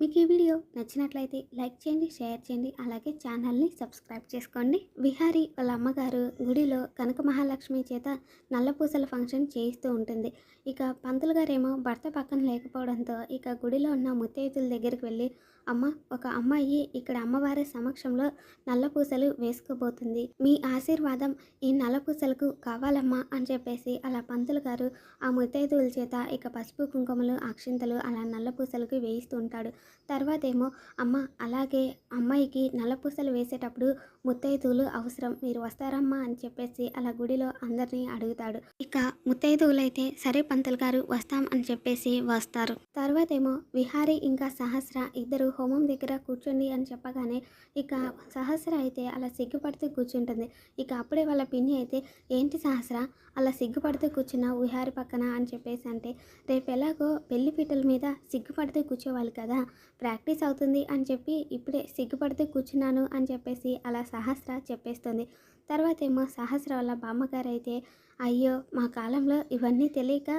మీకు ఈ వీడియో నచ్చినట్లయితే లైక్ చేయండి షేర్ చేయండి అలాగే ఛానల్ని సబ్స్క్రైబ్ చేసుకోండి. విహారి వాళ్ళ అమ్మగారు గుడిలో కనక మహాలక్ష్మి చేత నల్లపూసల ఫంక్షన్ చేయిస్తూ ఉంటుంది. ఇక పంతులు గారేమో భర్త పక్కన లేకపోవడంతో ఇక గుడిలో ఉన్న ముత్తైదుల దగ్గరికి వెళ్ళి అమ్మ ఒక అమ్మాయి ఇక్కడ అమ్మవారి సమక్షంలో నల్లపూసలు వేసుకోబోతుంది. మీ ఆశీర్వాదం ఈ నల్లపూసలకు కావాలమ్మా అని చెప్పేసి అలా పంతులు గారు ఆ ముత్తైదువుల చేత ఇక పసుపు కుంకుమలు అక్షింతలు అలా నల్లపూసలకు వేయిస్తూ ఉంటాడు. తర్వాత ఏమో అమ్మ అలాగే అమ్మాయికి నల్లపూసలు వేసేటప్పుడు ముత్తైదువులు అవసరం మీరు వస్తారమ్మా అని చెప్పేసి అలా గుడిలో అందరినీ అడుగుతాడు. ఇక ముత్తైదువులు అయితే సరే పంతులు గారు వస్తాం అని చెప్పేసి వస్తారు. తర్వాత ఏమో విహారి ఇంకా సహస్ర ఇద్దరు హోమం దగ్గర కూర్చోండి అని చెప్పగానే ఇక సహస్ర అయితే అలా సిగ్గుపడుతూ కూర్చుంటుంది. ఇక అప్పుడే వాళ్ళ పిన్ని అయితే ఏంటి సహస్ర అలా సిగ్గుపడుతూ కూర్చున్న విహారి పక్కన అని చెప్పేసి అంటే రేపు ఎలాగో పెళ్ళి పీటల మీద సిగ్గుపడుతూ కూర్చోవాలి కదా ప్రాక్టీస్ అవుతుంది అని చెప్పి ఇప్పుడే సిగ్గుపడుతూ కూర్చున్నాను అని చెప్పేసి అలా సహస్ర చెప్పేస్తుంది. తర్వాత ఏమో సహస్ర వల్ల బామ్మగారు అయితే అయ్యో మా కాలంలో ఇవన్నీ తెలియక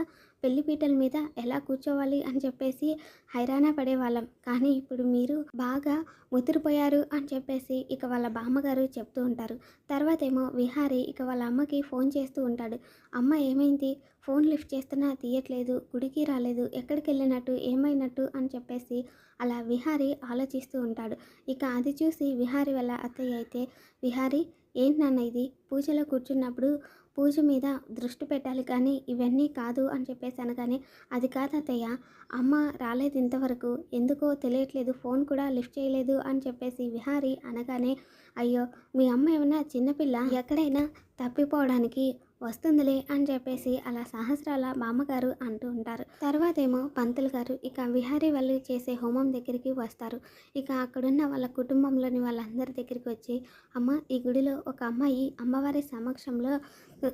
పెళ్ళి పీటల మీద ఎలా కూర్చోవాలి అని చెప్పేసి హైరాణ పడేవాళ్ళం. కానీ ఇప్పుడు మీరు బాగా ముదిరిపోయారు అని చెప్పేసి ఇక వాళ్ళ బామ్మగారు చెప్తూ ఉంటారు. తర్వాత ఏమో విహారీ ఇక వాళ్ళ అమ్మకి ఫోన్ చేస్తూ ఉంటాడు. అమ్మ ఏమైంది? ఫోన్ లిఫ్ట్ చేస్తున్నా తీయట్లేదు గుడికి రాలేదు ఎక్కడికి వెళ్ళినట్టు ఏమైనట్టు అని చెప్పేసి అలా విహారీ ఆలోచిస్తూ ఉంటాడు. ఇక అది చూసి విహారీ వాళ్ళ అత్తయ్య అయితే విహారీ ఏంటి నాన్న ఇది? పూజలో కూర్చున్నప్పుడు పూజ మీద దృష్టి పెట్టాలి కానీ ఇవన్నీ కాదు అని చెప్పేసి అనగానే అది కాదు అత్తయ్య. అమ్మ రాలేదు ఇంతవరకు. ఎందుకో తెలియట్లేదు. ఫోన్ కూడా లిఫ్ట్ చేయలేదు అని చెప్పేసి విహారీ అనగానే అయ్యో మీ అమ్మ ఏమైనా చిన్నపిల్ల ఎక్కడైనా తప్పిపోవడానికి వస్తుందిలే అని చెప్పేసి అలా సహస్రాల బామ్మగారు అంటూ ఉంటారు. తర్వాత ఏమో పంతులు గారు ఇక విహారీ వాళ్ళు చేసే హోమం దగ్గరికి వస్తారు. ఇక అక్కడున్న వాళ్ళ కుటుంబంలోని వాళ్ళందరి దగ్గరికి వచ్చి అమ్మ ఈ గుడిలో ఒక అమ్మాయి అమ్మవారి సమక్షంలో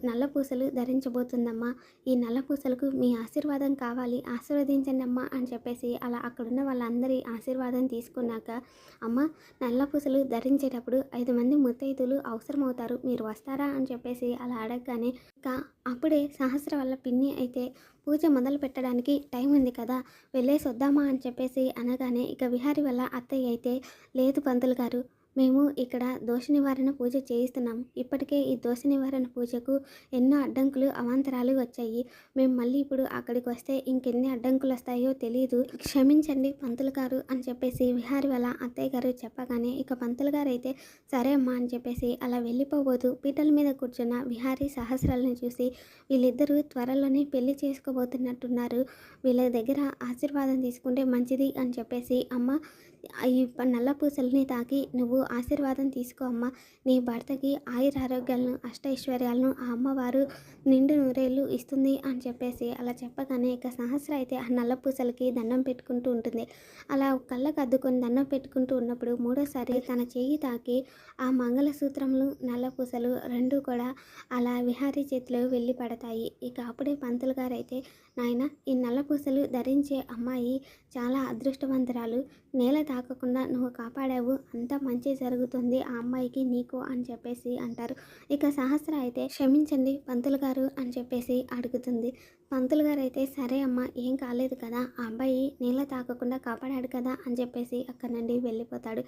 నల్ల పూసలు ధరించబోతుందమ్మా. ఈ నల్ల పూసలకు మీ ఆశీర్వాదం కావాలి. ఆశీర్వదించండి అమ్మా అని చెప్పేసి అలా అక్కడున్న వాళ్ళందరి ఆశీర్వాదం తీసుకున్నాక అమ్మ నల్ల పూసలు ధరించేటప్పుడు ఐదు మంది ముత్తైదులు అవసరమవుతారు. మీరు వస్తారా అని చెప్పేసి అలా అడగగానే ఇంకా అప్పుడే సహస్ర వల్ల పిన్ని అయితే పూజ మొదలు పెట్టడానికి టైం ఉంది కదా వెళ్ళేసి వద్దామా అని చెప్పేసి అనగానే ఇక విహారి వల్ల అత్తయ్య అయితే లేదు పంతులు గారు. మేము ఇక్కడ దోష నివారణ పూజ చేయిస్తున్నాం. ఇప్పటికే ఈ దోష నివారణ పూజకు ఎన్నో అడ్డంకులు అవాంతరాలు వచ్చాయి. మేము మళ్ళీ ఇప్పుడు అక్కడికి వస్తే ఇంకెన్ని అడ్డంకులు వస్తాయో తెలియదు క్షమించండి పంతులు గారు అని చెప్పేసి విహారి వాళ్ళ అత్తయ్య గారు చెప్పగానే ఇక పంతులు గారు అయితే సరే అమ్మా అని చెప్పేసి అలా వెళ్ళిపోబోదు పీటల మీద కూర్చున్న విహారీ సహస్రాలను చూసి వీళ్ళిద్దరూ త్వరలోనే పెళ్ళి చేసుకోబోతున్నట్టున్నారు. వీళ్ళ దగ్గర ఆశీర్వాదం తీసుకుంటే మంచిది అని చెప్పేసి అమ్మ ఈ నల్ల పూసల్ని తాకి నువ్వు ఆశీర్వాదం తీసుకో అమ్మ. నీ భర్తకి ఆయుర ఆరోగ్యాలను అష్టైశ్వర్యాలను ఆ అమ్మవారు నిండు నూరేళ్ళు ఇస్తుంది అని చెప్పేసి అలా చెప్పగానే ఇక సహస్ర అయితే ఆ నల్ల పూసలకి దండం పెట్టుకుంటూ ఉంటుంది. అలా కళ్ళకు అద్దుకొని దండం పెట్టుకుంటూ ఉన్నప్పుడు మూడోసారి తన చేయి తాకి ఆ మంగళసూత్రములు నల్ల పూసలు రెండు కూడా అలా విహారీ చేతిలో వెళ్ళి పడతాయి. ఇక అప్పుడే పంతులు గారు అయితే నాయన ఈ నల్ల పూసలు ధరించే అమ్మాయి చాలా అదృష్టవంతురాలు. నేల తాకకుండా నువ్వు కాపాడావు అంతా మంచి జరుగుతుంది ఆ అమ్మాయికి నీకు అని చెప్పేసి అంటారు. ఇక సహస్ర అయితే క్షమించండి పంతులు గారు అని చెప్పేసి అడుగుతుంది. పంతులు గారు అయితే సరే అమ్మ ఏం కాలేదు కదా ఆ అబ్బాయి నీళ్ళ తాకకుండా కాపాడాడు కదా అని చెప్పేసి అక్కడి నుండి వెళ్ళిపోతాడు.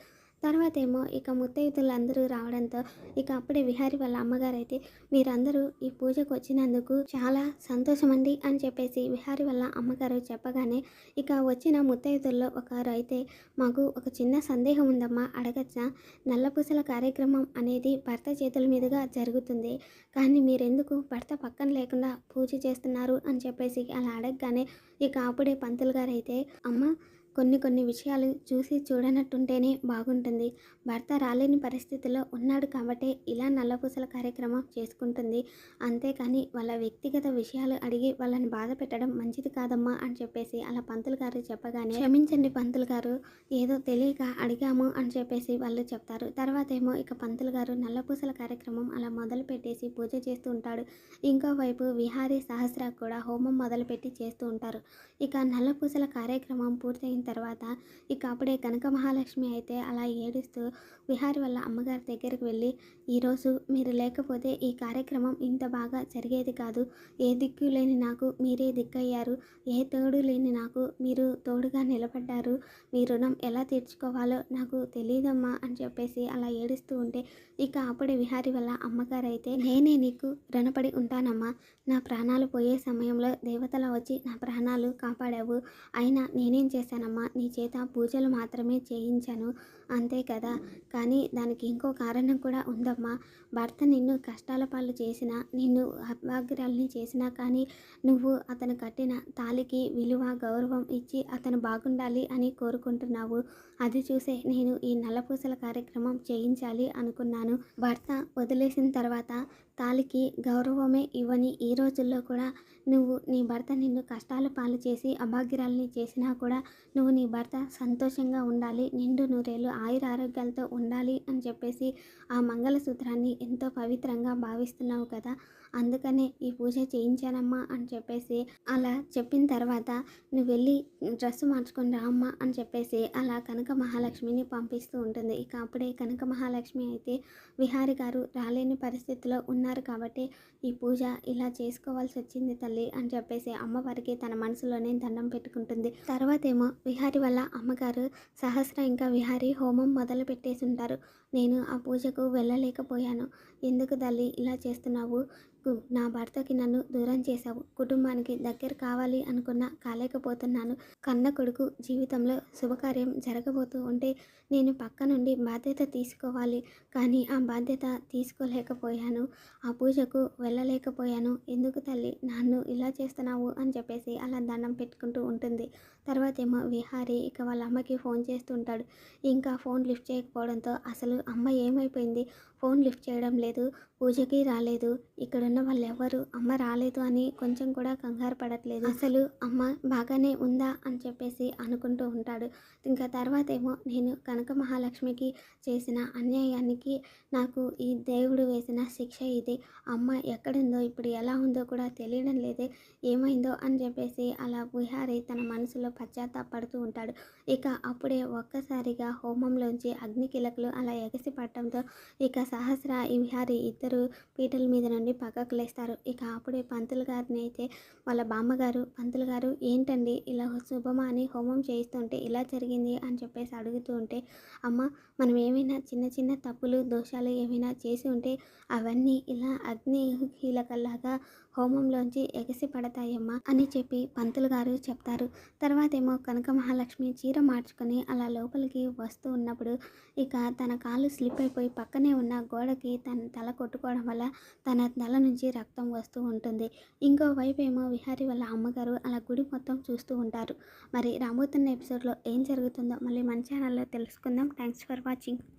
తర్వాత ఏమో ఇక ముత్తైదులు అందరూ రావడంతో ఇక అప్పుడే విహారి వాళ్ళ అమ్మగారు అయితే మీరందరూ ఈ పూజకు వచ్చినందుకు చాలా సంతోషమండి అని చెప్పేసి విహారి వాళ్ళ అమ్మగారు చెప్పగానే ఇక వచ్చిన ముత్తైదుల్లో ఒకరు అయితే మాకు ఒక చిన్న సందేహం ఉందమ్మా అడగచ్చా? నల్లపూసల కార్యక్రమం అనేది భర్త చేతుల మీదుగా జరుగుతుంది. కానీ మీరెందుకు భర్త పక్కన లేకుండా పూజ చేస్తున్నారు? అని చెప్పేసి అలా అడగగానే ఇక అప్పుడే పంతులు గారు అయితే అమ్మ కొన్ని కొన్ని విషయాలు చూసి చూడనట్టుంటేనే బాగుంటుంది. భర్త రాలేని పరిస్థితిలో ఉన్నాడు కాబట్టి ఇలా నల్లపూసల కార్యక్రమం చేసుకుంటుంది. అంతేకాని వాళ్ళ వ్యక్తిగత విషయాలు అడిగి వాళ్ళని బాధ పెట్టడం మంచిది కాదమ్మా అని చెప్పేసి అలా పంతులు గారు చెప్పగానే క్షమించండి పంతులు గారు ఏదో తెలియక అడిగాము అని చెప్పేసి వాళ్ళు చెప్తారు. తర్వాత ఏమో ఇక పంతులు గారు నల్లపూసల కార్యక్రమం అలా మొదలు పెట్టేసి పూజ చేస్తూ ఉంటాడు. ఇంకోవైపు విహారీ సహస్ర కూడా హోమం మొదలుపెట్టి చేస్తూ ఉంటారు. ఇక నల్లపూసల కార్యక్రమం పూర్తయిన తర్వాత ఇక అప్పుడే కనక మహాలక్ష్మి అయితే అలా ఏడుస్తూ విహారి వాళ్ళ అమ్మగారి దగ్గరికి వెళ్ళి ఈరోజు మీరు లేకపోతే ఈ కార్యక్రమం ఇంత బాగా జరిగేది కాదు. ఏ దిక్కు లేని నాకు మీరే దిక్కయ్యారు. ఏ తోడు లేని నాకు మీరు తోడుగా నిలబడ్డారు. మీ రుణం ఎలా తీర్చుకోవాలో నాకు తెలియదమ్మా అని చెప్పేసి అలా ఏడుస్తూ ఉంటే ఇక అప్పుడే విహారి వల్ల అమ్మగారు అయితే నేనే నీకు రుణపడి ఉంటానమ్మా. నా ప్రాణాలు పోయే సమయంలో దేవతల వచ్చి నా ప్రాణాలు కాపాడావు. అయినా నేనేం చేశానమ్మా? నీ చేత పూజలు మాత్రమే చేయించాను. అంతే కదా? కానీ దానికి ఇంకో కారణం కూడా ఉందమ్మా. భర్త నిన్ను కష్టాల పాలు చేసిన నిన్ను అభాగ్రాలని చేసినా కానీ నువ్వు అతను కట్టిన తాలికి విలువ గౌరవం ఇచ్చి అతను బాగుండాలి అని కోరుకుంటున్నావు. అది చూసే నేను ఈ నల్లపూసల కార్యక్రమం చేయించాలి అనుకున్నాను. భర్త వదిలేసిన తర్వాత తాలికి గౌరవమే ఇవ్వని ఈ రోజుల్లో కూడా నువ్వు నీ భర్త నిన్ను కష్టాల పాలు చేసి అభాగ్యాలని చేసినా కూడా నువ్వు నువ్వు నీ భర్త సంతోషంగా ఉండాలి నిండు నూరేళ్ళు ఆయుర ఆరోగ్యాలతో ఉండాలి అని చెప్పేసి ఆ మంగళసూత్రాన్ని ఎంతో పవిత్రంగా భావిస్తున్నావు కదా. అందుకనే ఈ పూజ చేయించానమ్మా అని చెప్పేసి అలా చెప్పిన తర్వాత నువ్వు వెళ్ళి డ్రెస్ మార్చుకొని రామ్మా అని చెప్పేసి అలా కనక మహాలక్ష్మిని పంపిస్తూ ఉంటుంది. ఇక అప్పుడే కనక మహాలక్ష్మి అయితే విహారి గారు రాలేని పరిస్థితిలో ఉన్నారు కాబట్టి ఈ పూజ ఇలా చేసుకోవాల్సి వచ్చింది తల్లి అని చెప్పేసి అమ్మవారికి తన మనసులోనే దండం పెట్టుకుంటుంది. తర్వాత ఏమో విహారి వల్ల అమ్మగారు సహస్ర ఇంకా విహారి హోమం మొదలు పెట్టేసి ఉంటారు నేను ఆ పూజకు వెళ్ళలేకపోయాను. ఎందుకు తల్లి ఇలా చేస్తున్నావు? నా భర్తకి నన్ను దూరం చేశావు. కుటుంబానికి దగ్గర కావాలి అనుకున్నా కాలేకపోతున్నాను. కన్న కొడుకు జీవితంలో శుభకార్యం జరగబోతూ ఉంటే నేను పక్క నుండి బాధ్యత తీసుకోవాలి. కానీ ఆ బాధ్యత తీసుకోలేకపోయాను. ఆ పూజకు వెళ్ళలేకపోయాను. ఎందుకు తల్లి? నన్ను ఇలా చేస్తున్నావు అని చెప్పేసి అలా దండం పెట్టుకుంటూ ఉంటుంది. తర్వాత ఏమో విహారీ ఇక వాళ్ళ అమ్మకి ఫోన్ చేస్తుంటాడు. ఇంకా ఫోన్ లిఫ్ట్ చేయకపోవడంతో అసలు అమ్మ ఏమైపోయింది? ఫోన్ లిఫ్ట్ చేయడం లేదు. పూజకి రాలేదు. ఇక్కడున్న వాళ్ళు ఎవరు అమ్మ రాలేదు అని కొంచెం కూడా కంగారు పడట్లేదు. అసలు అమ్మ బాగానే ఉందా అని చెప్పేసి అనుకుంటూ ఉంటాడు. ఇంకా తర్వాత ఏమో నేను కనక మహాలక్ష్మికి చేసిన అన్యాయానికి నాకు ఈ దేవుడు వేసిన శిక్ష ఇది. అమ్మ ఎక్కడుందో ఇప్పుడు ఎలా ఉందో కూడా తెలియడం లేదే. ఏమైందో అని చెప్పేసి అలా విహారీ తన మనసులో పశ్చాత్తాపడుతూ ఉంటాడు. ఇక అప్పుడే ఒక్కసారిగా హోమంలోంచి అగ్ని కిలకలు అలా ఎగసి పడటంతో ఇక సహస్ర ఈ విహారి ఇద్దరు పీటల మీద నుండి పక్కకు లేస్తారు. ఇక అప్పుడే పంతులు గారిని అయితే వాళ్ళ బామ్మగారు పంతులు గారు ఏంటండి ఇలా శుభమా అని హోమం చేయిస్తుంటే ఇలా జరిగింది? అని చెప్పేసి అడుగుతూ ఉంటే అమ్మ మనం ఏమైనా చిన్న చిన్న తప్పులు దోషాలు ఏమైనా చేసి ఉంటే అవన్నీ ఇలా అగ్ని కీలకల్లాగా హోమంలోంచి ఎగసి పడతాయమ్మా అని చెప్పి పంతులు గారు చెప్తారు. తర్వాత ఏమో కనక మహాలక్ష్మి చీర మార్చుకొని అలా లోపలికి వస్తూ ఉన్నప్పుడు ఇక తన కాలు స్లిప్ అయిపోయి పక్కనే ఉన్న గోడకి తన తల కొట్టుకోవడం వల్ల తన తల నుంచి రక్తం వస్తూ ఉంటుంది. ఇంకోవైపు ఏమో విహారీ వాళ్ళ అమ్మగారు అలా గుడి మొత్తం చూస్తూ ఉంటారు. మరి రాబోతున్న ఎపిసోడ్లో ఏం జరుగుతుందో మళ్ళీ మన ఛానల్లో తెలుసుకుందాం. Thanks for watching.